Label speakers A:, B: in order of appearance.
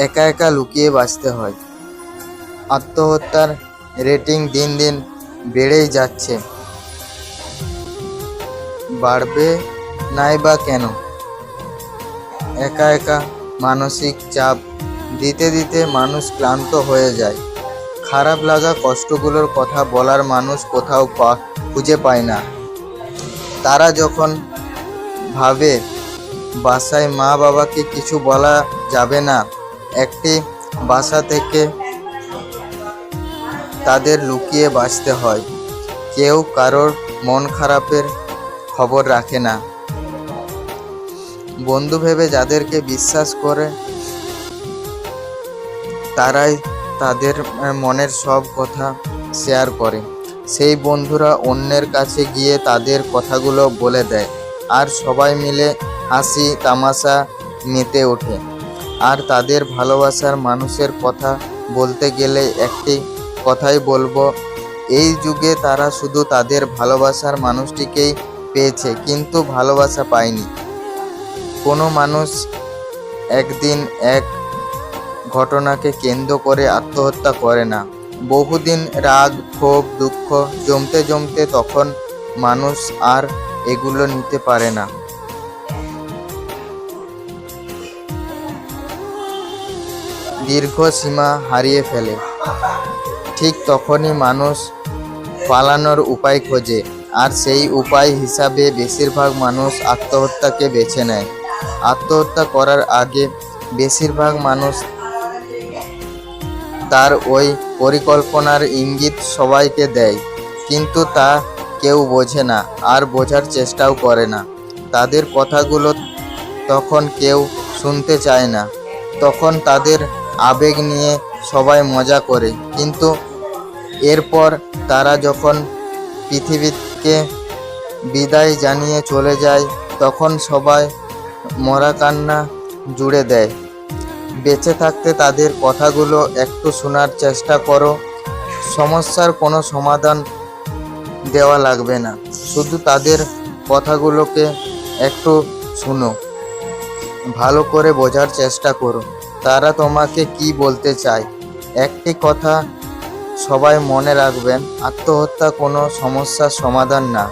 A: একা একা লুকিয়ে বাঁচতে হয়। আত্মহত্যার রেটিং দিন দিন বেড়েই যাচ্ছে। বাড়বে নাই বা কেন? একা একা মানসিক চাপ দিতে দিতে মানুষ ক্লান্ত হয়ে যায়। খারাপ লাগা কষ্টগুলোর কথা বলার মানুষ কোথাও পা, খুঁজে পায় না। তারা যখন ভাবে, বাসায় মা বাবাকে কিছু বলা যাবে না একটি বাসা থেকে তাদের লুকিয়ে বাঁচতে হয়। কেউ কারোর মন খারাপের খবর রাখে না। বন্ধু ভেবে যাদেরকে বিশ্বাস করে, তারাই তাদের মনের সব কথা শেয়ার করে। সেই বন্ধুরা অন্যের কাছে গিয়ে তাদের কথাগুলো বলে দেয়। আর সবাই মিলে হাসি তামাশা মেতে ওঠে। আর তাদের ভালোবাসার মানুষের কথা বলতে গেলে একটি কথাই বলব, এই যুগে তারা শুধু তাদের ভালোবাসার মানুষটিকেই পেয়েছে, কিন্তু ভালোবাসা পায়নি। কোনো মানুষ একদিন এক ঘটনাকে কেন্দ্র করে আত্মহত্যা করে না। বহুদিন রাগ, ক্ষোভ, দুঃখ জমতে জমতে তখন মানুষ আর এগুলো নিতে পারে না। দীর্ঘ সীমা হারিয়ে ফেলে। ঠিক তখনই মানুষ পালানোর উপায় খোঁজে, আর সেই উপায় হিসাবে বেশিরভাগ মানুষ আত্মহত্যাকে বেছে নেয়। আত্মহত্যা করার আগে বেশিরভাগ মানুষ তার ওই পরিকল্পনার ইঙ্গিত সবাইকে দেয়, কিন্তু তা কেউ বোঝে না আর বোঝার চেষ্টাও করে না। তাদের কথাগুলো তখন কেউ শুনতে চায় না। তখন তাদের আবেগ নিয়ে সবাই মজা করে। কিন্তু এরপর তারা যখন পৃথিবীকে বিদায় জানিয়ে চলে যায়, তখন সবাই মরা কান্না জুড়ে দেয়। বেঁচে থাকতে তাদের কথাগুলো একটু শোনার চেষ্টা করো। সমস্যার কোনো সমাধান দেওয়া লাগবে না। শুধু তাদের কথাগুলোকে একটু শুনো। ভালো করে বোঝার চেষ্টা করো। তারা তোমাকে কি বলতে চায়? একটি কথা সবাই মনে রাখবেন, আত্মহত্যা কোনো সমস্যার সমাধান না।